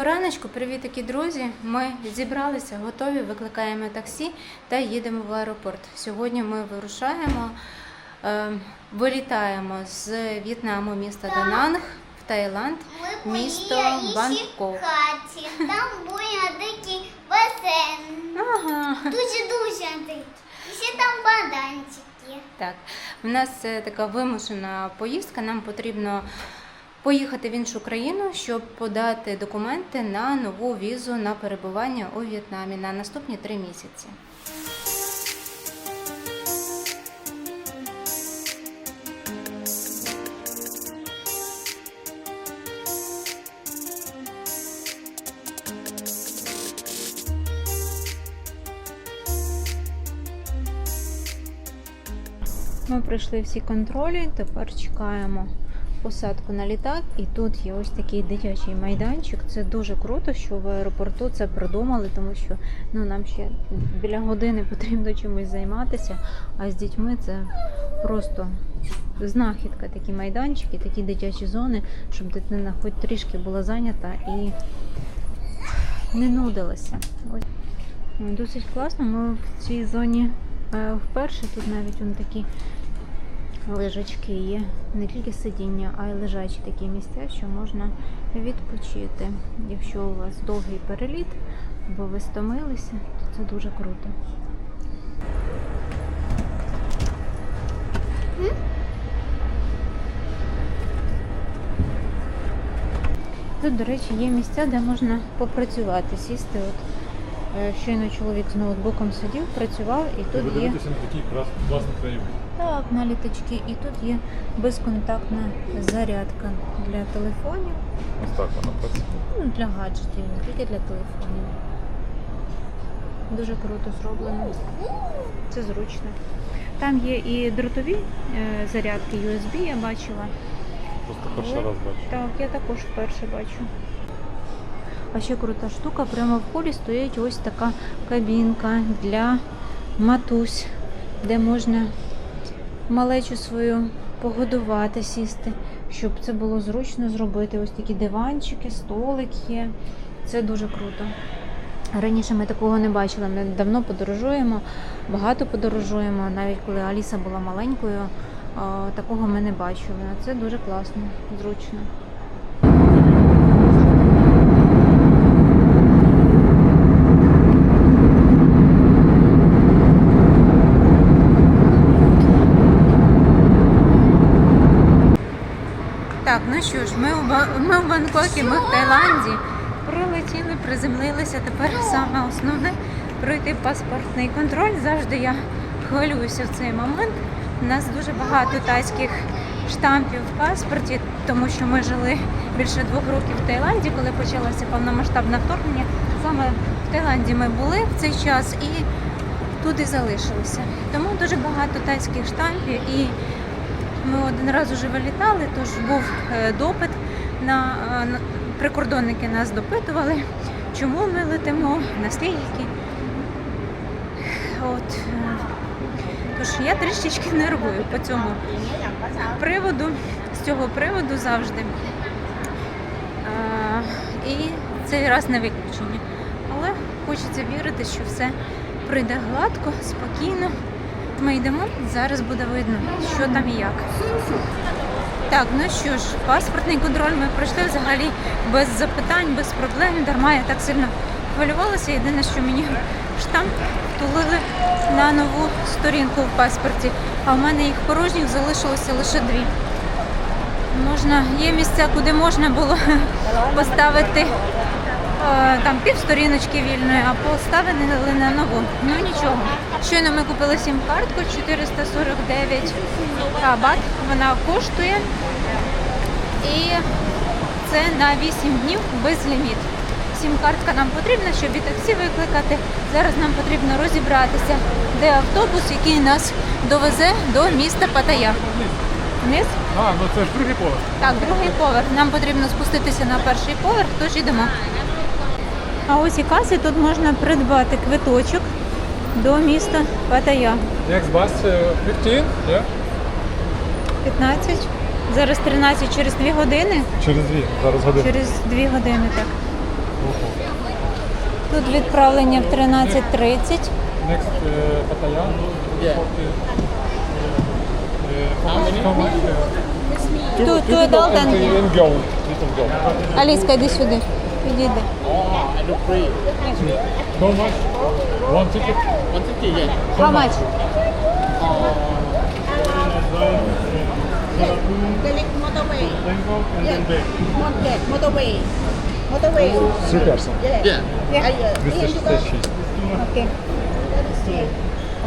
Доброго раночку, привіт, такі друзі. Ми зібралися, готові, викликаємо таксі та їдемо в аеропорт. Сьогодні ми вирушаємо, е, вилітаємо з В'єтнаму, міста Дананг в Таїланд, Ми місто Бангкок. Там буде такий басейн. Ага. Дуже-дуже дикий. І ще там баданчики. Так, в нас це така вимушена поїздка. Нам потрібно поїхати в іншу країну, щоб подати документи на нову візу на перебування у В'єтнамі на наступні три місяці. Ми пройшли всі контролі, тепер чекаємо посадку на літак. І тут є ось такий дитячий майданчик. Це дуже круто, що в аеропорту це придумали, тому що ну, нам ще біля години потрібно чимось займатися. А з дітьми це просто знахідка, такі майданчики, такі дитячі зони, щоб дитина хоч трішки була зайнята і не нудилася. Ось. Досить класно. Ми в цій зоні е, вперше. Тут навіть вон такі лежачки є. Не тільки сидіння, а й лежачі такі місця, що можна відпочити. Якщо у вас довгий переліт, або ви стомилися, то це дуже круто. Тут, до речі, є місця, де можна попрацювати, сісти. От е, щойно чоловік з ноутбуком сидів, працював, і тут є Подивитися на такий класний краєвид. Так, на літачки, і тут є безконтактна зарядка для телефонів, Ось так вона працює. ну для гаджетів, не тільки для телефонів. Дуже круто зроблено. Це зручно. Там є і дротові е, зарядки USB, я бачила. Просто перший раз бачу. Так, я також вперше бачу. А ще крута штука, прямо в полі стоїть ось така кабінка для матусь, де можна малечу свою погодувати, сісти, щоб це було зручно зробити. Ось такі диванчики, столик є. Це дуже круто. Раніше ми такого не бачили. Ми давно подорожуємо, багато подорожуємо. Навіть коли Аліса була маленькою, такого ми не бачили. Це дуже класно, зручно. Так, ну що ж, ми у, Ба- в ми в Таїланді. Прилетіли, приземлилися. Тепер саме основне пройти паспортний контроль. Завжди я хвилююся в цей момент. У нас дуже багато тайських штампів в паспорті, тому що ми жили більше двох років в Таїланді, коли почалося повномасштабне вторгнення. Саме в Таїланді ми були в цей час і тут і залишилися. Тому дуже багато тайських штампів і ми один раз уже вилітали, тож був е, допит на, прикордонники нас допитували, чому ми летимо, наскільки. От. е, Тож я трішечки нервую по цьому приводу, з цього приводу завжди. Е, І цей раз не виключення. Але хочеться вірити, що все пройде гладко, спокійно. Ми йдемо, зараз буде видно, що там і як. Так, ну що ж, паспортний контроль ми пройшли взагалі без запитань, без проблем. Дарма я так сильно хвилювалася. Єдине, що мені штамп втулили на нову сторінку в паспорті, а в мене їх порожніх залишилося лише дві. Можна, є місця, куди можна було поставити там півсторіночки вільної, а поставили на нову. Ну нічого. Щойно ми купили сім-картку 449 бат. Вона коштує. І це на 8 днів без ліміт. Сім-картка нам потрібна, щоб і таксі викликати. Зараз нам потрібно розібратися, де автобус, який нас довезе до міста Паттайя. Вниз? А, ну це ж другий поверх. Так, другий поверх. Нам потрібно спуститися на перший поверх, тож йдемо. А ось і каси тут можна придбати квиточок до міста Паттайя. Bus uh, 15, yeah? 15. Зараз 13 через 2 години. Через дві, зараз година. Через 2 години, так. Тут відправлення в 13.30. Next uh, Pattaya. Yeah. Uh, how much? How much? Uh, two, Two- two two Підійди. Oh, I do free. How much? One ticket. 150, yeah. How much? Galing motorway. Then and then back. Motorway. Motorway. Motorway. Three person. Yeah. Yeah. Uh, you go. 266. Окей.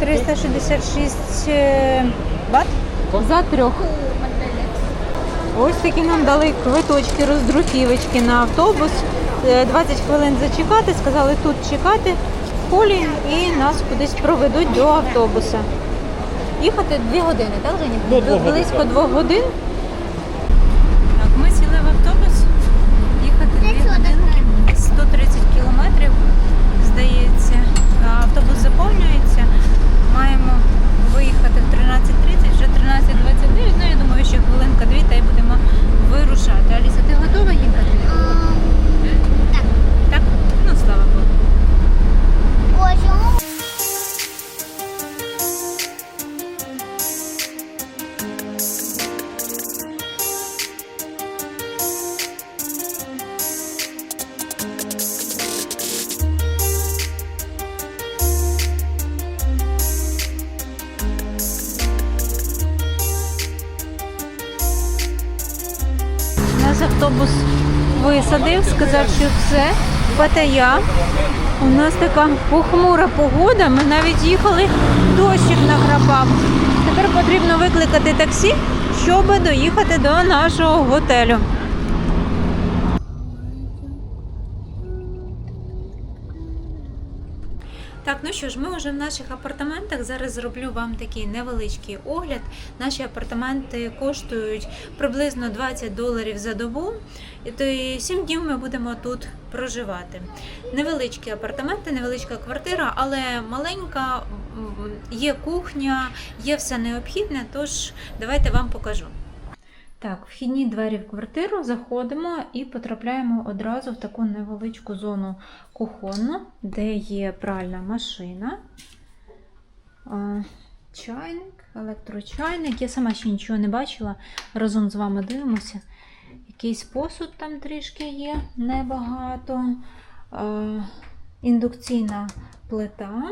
366 е, бат за трьох. Ось такі нам дали квиточки, роздруківочки на автобус. Е, 20 хвилин зачекати, сказали тут чекати в полі і нас кудись проведуть до автобуса. Їхати 2 години, так, Женя? До Близько. 2 годин. Так, ми сіли в автобус. Їхати 2 годинки, 130 кілометрів, здається. Автобус заповнюється. Маємо виїхати в 13.30, вже 13.29. Ну, я думаю, ще хвилинка-дві та й будемо вирушати. Аліса, ти готова їхати? Так. Так? Ну, слава Богу. Ой, чому? Автобус висадив, сказав, що все, Паттайя. У нас така похмура погода. Ми навіть їхали, дощик накрапав. Тепер потрібно викликати таксі, щоб доїхати до нашого готелю. Що ж, ми вже в наших апартаментах. Зараз зроблю вам такий невеличкий огляд. Наші апартаменти коштують приблизно 20 доларів за добу. І то і 7 днів ми будемо тут проживати. Невеличкі апартаменти, невеличка квартира, але маленька, є кухня, є все необхідне. Тож давайте вам покажу. Так, вхідні двері в квартиру заходимо і потрапляємо одразу в таку невеличку зону кухонну, де є пральна машина, чайник, електрочайник. Я сама ще нічого не бачила. Разом з вами дивимося. Якийсь посуд там трішки є, небагато. Індукційна плита,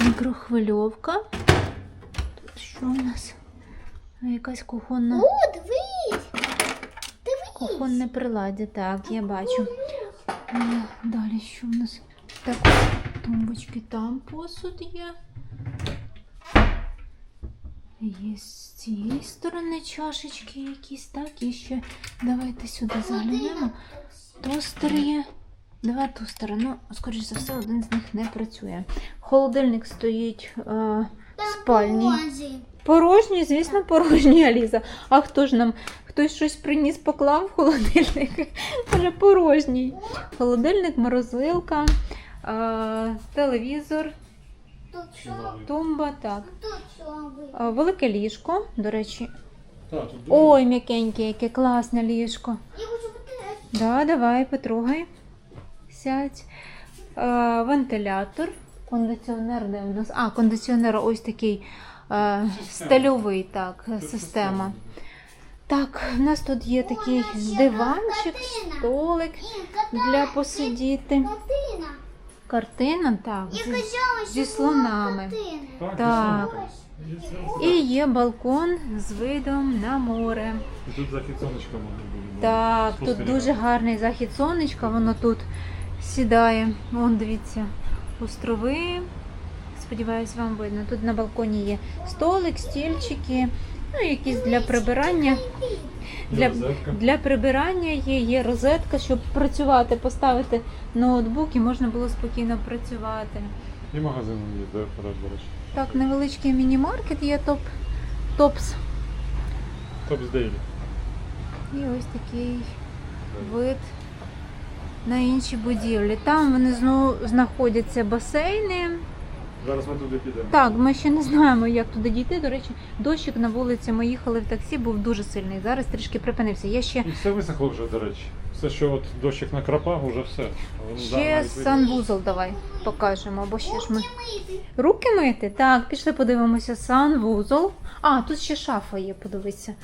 мікрохвильовка. Тут що у нас? А, Якась кухонна. О, дивись. Дивись. Кухонне приладдя, так, я бачу. Е, Далі що в нас? Так, тумбочки там посуд є. Є з цієї сторони чашечки якісь, так, і ще давайте сюди заглянемо. Тостер є. Два тостери. Ну, скоріш за все, один з них не працює. Холодильник стоїть е, спальні. Порожні, звісно, порожні, Аліза. А хто ж нам? Хтось щось приніс, поклав в холодильник? Вже порожній. Холодильник, морозилка, е, телевізор, тумба, так. Е, велике ліжко, до речі. Ой, м'якеньке, яке класне ліжко. Да, давай, потрогай. Сядь. Е, вентилятор. Кондиціонер, де в нас? А, кондиціонер ось такий е, стильовий, так, система. Так, в нас тут є такий диванчик, столик для посидіти. Картина. Картина, так, зі, зі слонами. Так, Так. І є балкон з видом на море. І тут захід сонечка можна буде. Так, тут дуже гарний захід сонечка, воно тут сідає. Вон, дивіться, острови. Сподіваюсь, вам видно. Тут на балконі є столик, стільчики, ну якісь для прибирання. Для, для прибирання є, є розетка, щоб працювати, поставити ноутбук і можна було спокійно працювати. І магазин є, де продаж, до речі. Так, невеличкий міні-маркет є топ, топс. Топс Дейлі. І ось такий вид на інші будівлі. Там внизу знаходяться басейни. Зараз ми туди підемо. Так, ми ще не знаємо, як туди дійти. До речі, дощик на вулиці. Ми їхали в таксі, був дуже сильний. Зараз трішки припинився. Я ще І все висохло вже, до речі. Це що от дощик накрапав, уже все. Воно Ще санвузол давай покажемо, бо ще ж ми. Руки мити? Так, пішли подивимося санвузол. А, тут ще шафа є, подивися.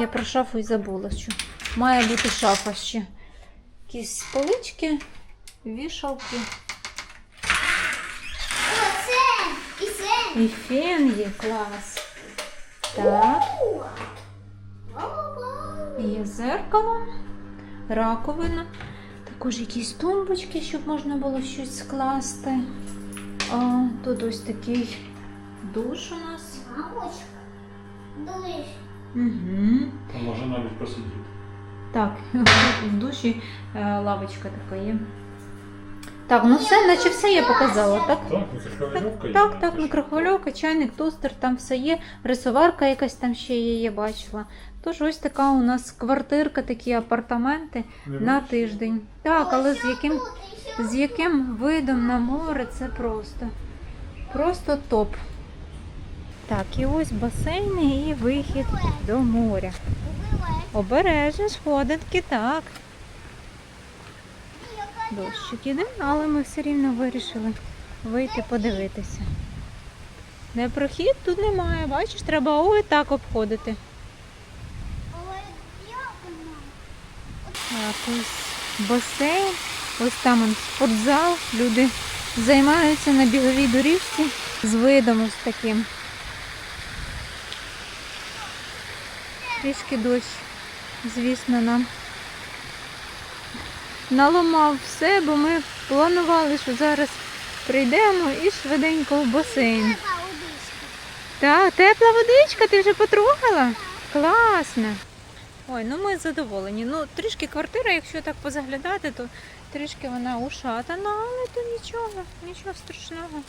Я про шафу і забула, що має бути шафа ще. Якісь полички, вішалки. О, це і це. І фен є клас. Так, є зеркало, раковина. Також якісь тумбочки, щоб можна було щось скласти. А, тут ось такий душ у нас. Мамочка. Дивись. Угу. Там може навіть посидіти. Так, в душі е, лавочка така є. Так, ну все, наче все я показала, так? Так. Так, так, мікрохвильовка, чайник, тостер, там все є. Рисоварка якась там ще є, я бачила. Тож ось така у нас квартирка, такі апартаменти на тиждень. Так, але з яким, з яким видом на море це просто. Просто топ. Так, і ось басейни і вихід до моря. Обережно, сходинки, так. Дощик іде, але ми все рівно вирішили вийти подивитися. Не прохід тут немає, бачиш, треба ой так обходити. Так, ось басейн, ось там он спортзал. Люди займаються на біговій доріжці з видом ось таким. Трішки дощ, звісно, нам наламав все, бо ми планували, що зараз прийдемо і швиденько в басейн. Так, тепла водичка, ти вже потрогала? Класно. Ой, ну ми задоволені. Ну, трішки квартира, якщо так позаглядати, то трішки вона ушатана, але то нічого, нічого страшного.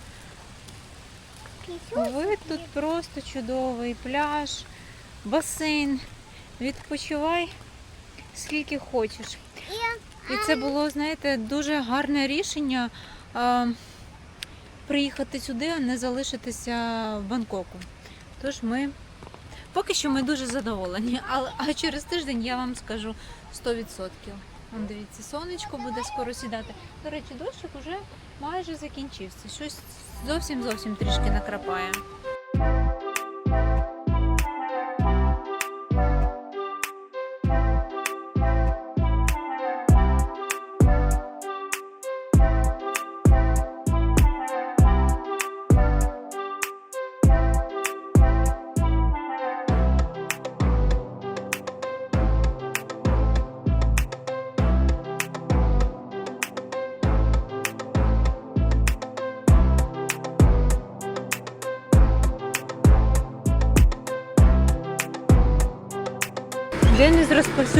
Вид тут просто чудовий, пляж, басейн. Відпочивай скільки хочеш. І це було, знаєте, дуже гарне рішення а, приїхати сюди, а не залишитися в Бангкоку. Тож ми поки що ми дуже задоволені. Але а через тиждень я вам скажу 100%. Вон дивіться, сонечко буде скоро сідати. До речі, дощик уже майже закінчився. Щось зовсім зовсім трішки накрапає.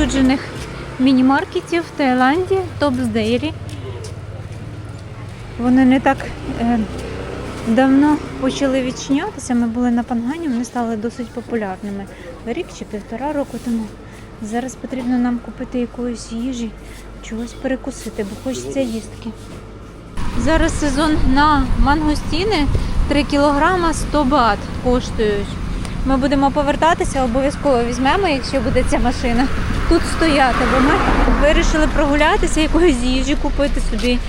Із міні-маркетів в Таїланді Tops Dairy. Вони не так е, давно почали відчинятися. Ми були на Пангані, вони стали досить популярними. Рік чи півтора року тому. Зараз потрібно нам купити якоїсь їжі, чогось перекусити, бо хочеться їстки. Зараз сезон на мангостіни 3 кілограма 100 бат коштують. Ми будемо повертатися, обов'язково візьмемо, якщо буде ця машина тут стояти, бо ми вирішили прогулятися, якоїсь їжі купити собі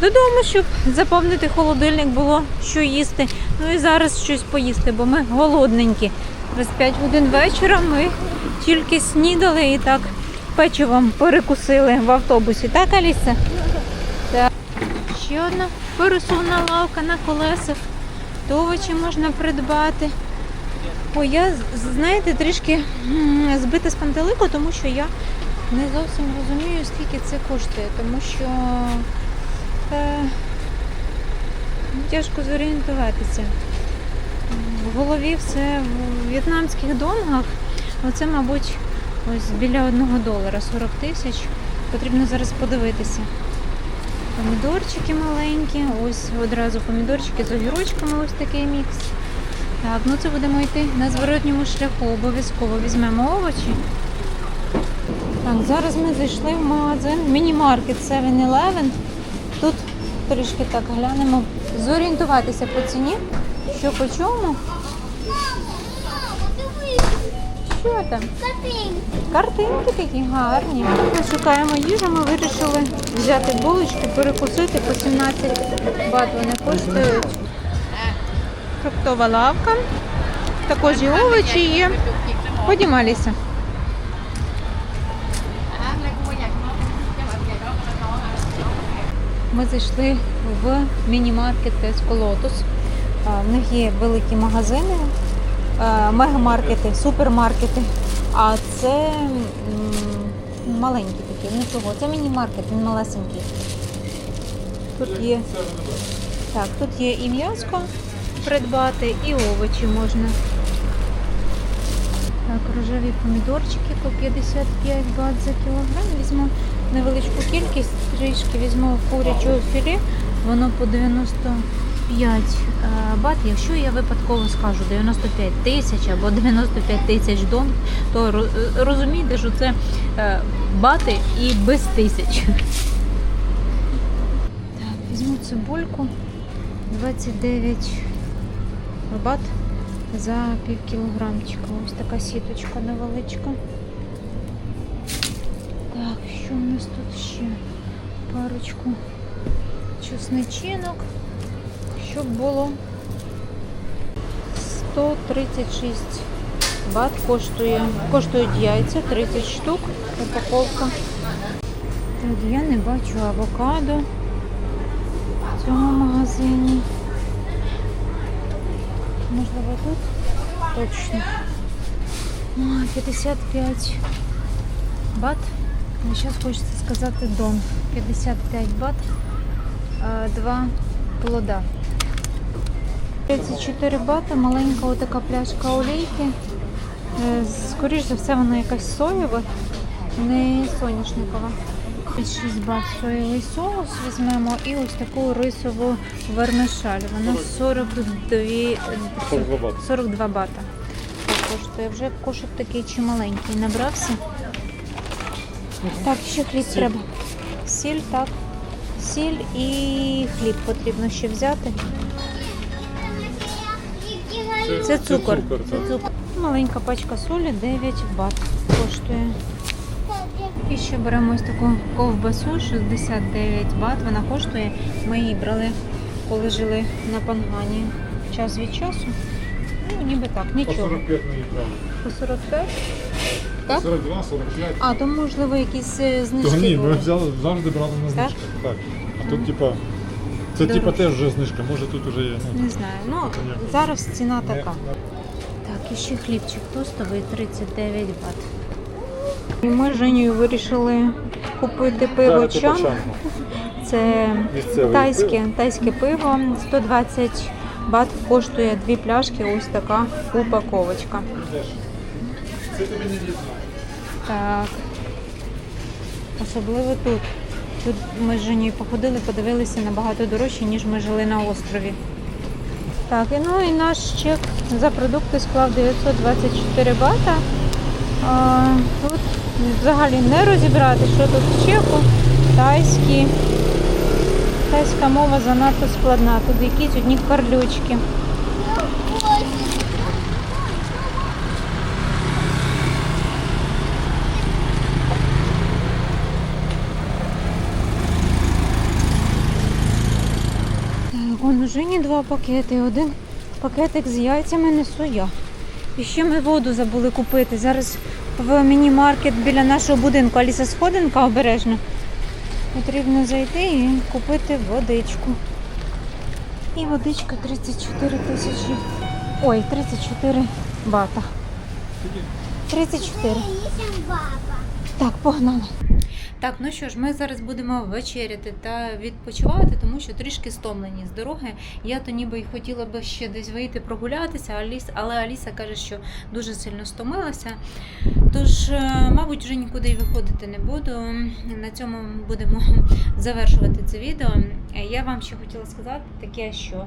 додому, щоб заповнити холодильник, було що їсти. Ну і зараз щось поїсти, бо ми голодненькі. Без 5 годин вечора ми тільки снідали і так печивом перекусили в автобусі. Так, Аліса? Так. Ще одна пересувна лавка на колесах. То можна придбати. Ой, я, знаєте, трішки збита з пантелику, тому що я не зовсім розумію, скільки це коштує, тому що е, тяжко зорієнтуватися. В голові все в в'єтнамських донгах. Оце, мабуть, ось біля одного долара 40 тисяч. Потрібно зараз подивитися. Помідорчики маленькі, ось одразу помідорчики з огірочками, ось такий мікс. Так, ну це будемо йти на зворотньому шляху. Обов'язково візьмемо овочі. Так, зараз ми зайшли в магазин міні-маркет 7-Eleven. Тут трішки так глянемо, зорієнтуватися по ціні, що по чому. Що там? картинки. Картинки такі гарні. Ми шукаємо їжу, ми вирішили взяти булочки, перекусити по 17 бат вони коштують. Фруктова лавка. Також і овочі є. Ходімо, Аліса. Ми зайшли в міні-маркет Tesco Lotus. В них є великі магазини, мегамаркети, супермаркети. А це м, маленькі такі, нічого. Це міні-маркет, він малесенький. Тут є, так, тут є і м'яско придбати, і овочі можна. Так, рожеві помідорчики по 55 бат за кілограм. Візьму невеличку кількість, трішки візьму курячого філе, воно по 95 е, бат. Якщо я випадково скажу 95 тисяч або 95 тисяч дон, то ро- е, розумійте, що це е, бати і без тисяч. Так, візьму цибульку 29 бат за пів кілограмчика. Ось така сіточка невеличка. Так, що в нас тут ще? Парочку чесничинок, щоб було 136 бат коштує. Коштують яйця 30 штук, упаковка. Так, я не бачу авокадо в цьому магазині. Можливо, тут? Точно. 55 бат. Ну, Зараз хочеться сказати дом. 55 бат. Два плода. 34 бата, маленька отака пляшка олійки. Е, Скоріш за все, вона якась соєва, не соняшникова. 6 бат соєвий соус візьмемо і ось таку рисову вермишаль. Вона 42, 42 бата. Коштує. Вже кошик такий чималенький набрався. Так, ще хліб треба. Сіль, так. Сіль і хліб потрібно ще взяти. Це цукор, Це цукор. Маленька пачка солі 9 бат коштує. І ще беремо ось таку ковбасу 69 бат. Вона коштує. Ми її брали, коли жили на Пангані час від часу. Ну, ніби так, По нічого. 45 не брали. По 45? Так? 42, 45. А, то можливо якісь е, То знижки ні, ми були. взяли, завжди брали на знижках. Так. А тут, типа, це Дорожче. типа теж вже знижка. Може тут вже є. Ну, Не знаю. Ну, зараз ціна не- така. Так, і ще хлібчик тостовий 39 бат. Ми з Женєю вирішили купити пиво чам. Це тайське, тайське пиво. 120 бат коштує дві пляшки, ось така упаковочка. Так. Особливо тут. Тут ми з Женєю походили, подивилися набагато дорожче, ніж ми жили на острові. Так, і ну і наш чек за продукти склав 924 бата. А, тут взагалі не розібрати, що тут в чеку. Тайські. Тайська мова занадто складна. Тут якісь одні карлючки. Вон у Жені два пакети. Один пакетик з яйцями несу я. І ще ми воду забули купити. Зараз в міні-маркет біля нашого будинку. Аліса сходинка обережно. Потрібно зайти і купити водичку. І водичка 34 тисячі. Ой, 34 бата. 34. Так, погнали. Так, ну що ж, ми зараз будемо вечеряти та відпочивати, тому що трішки стомлені з дороги. Я то ніби й хотіла би ще десь вийти прогулятися, але Аліса каже, що дуже сильно стомилася. Тож, е, мабуть, вже нікуди й виходити не буду. На цьому будемо завершувати це відео. Е, Я вам ще хотіла сказати таке, що,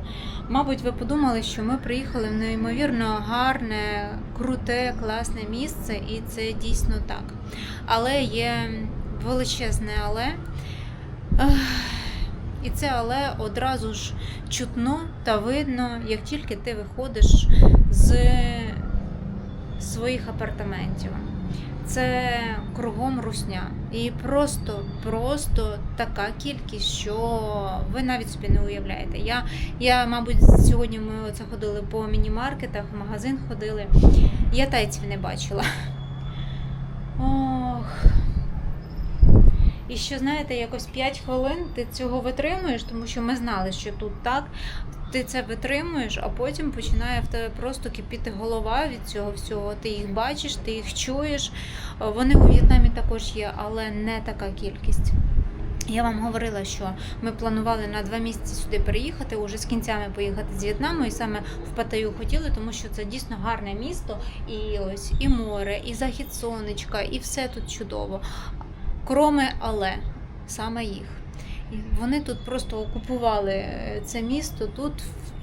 мабуть, ви подумали, що ми приїхали в неймовірно гарне, круте, класне місце, і це дійсно так. Але є величезне але. І це але одразу ж чутно та видно, як тільки ти виходиш з своїх апартаментів. це кругом русня. І просто, просто така кількість, що ви навіть собі не уявляєте. Я, я мабуть, сьогодні ми оце ходили по міні-маркетах, в магазин ходили. Я тайців не бачила. Ох. І що, знаєте, якось 5 хвилин ти цього витримуєш, тому що ми знали, що тут так. Ти це витримуєш, а потім починає в тебе просто кипіти голова від цього всього. Ти їх бачиш, ти їх чуєш. Е, Вони у В'єтнамі також є, але не така кількість. Я вам говорила, що ми планували на два місяці сюди переїхати, уже з кінцями поїхати з В'єтнаму, і саме в Паттайю хотіли, тому що це дійсно гарне місто, і ось і море, і захід сонечка, і все тут чудово. Кроме але саме їх. Вони тут просто окупували е, це місто. Тут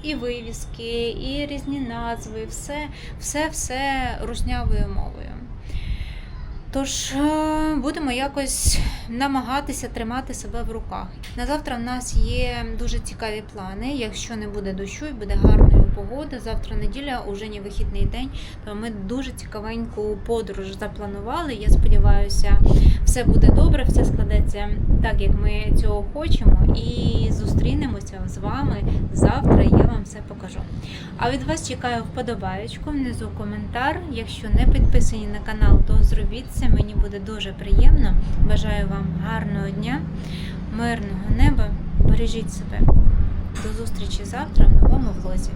і вивіски, і різні назви, все, все, все руснявою мовою. Тож е, будемо якось намагатися тримати себе в руках. На завтра в нас є дуже цікаві плани. Якщо не буде дощу і буде гарною погода, завтра неділя, уже не вихідний день, то ми дуже цікавеньку подорож запланували. Я сподіваюся, все буде добре, все складеться так, як ми цього хочемо. І зустрінемося з вами завтра. Я вам все покажу. А від вас чекаю вподобаєчку, внизу коментар. Якщо не підписані на канал, то зробіть це. Мені буде дуже приємно. Бажаю вам гарного дня, мирного неба. Бережіть себе. До зустрічі завтра в новому влозі.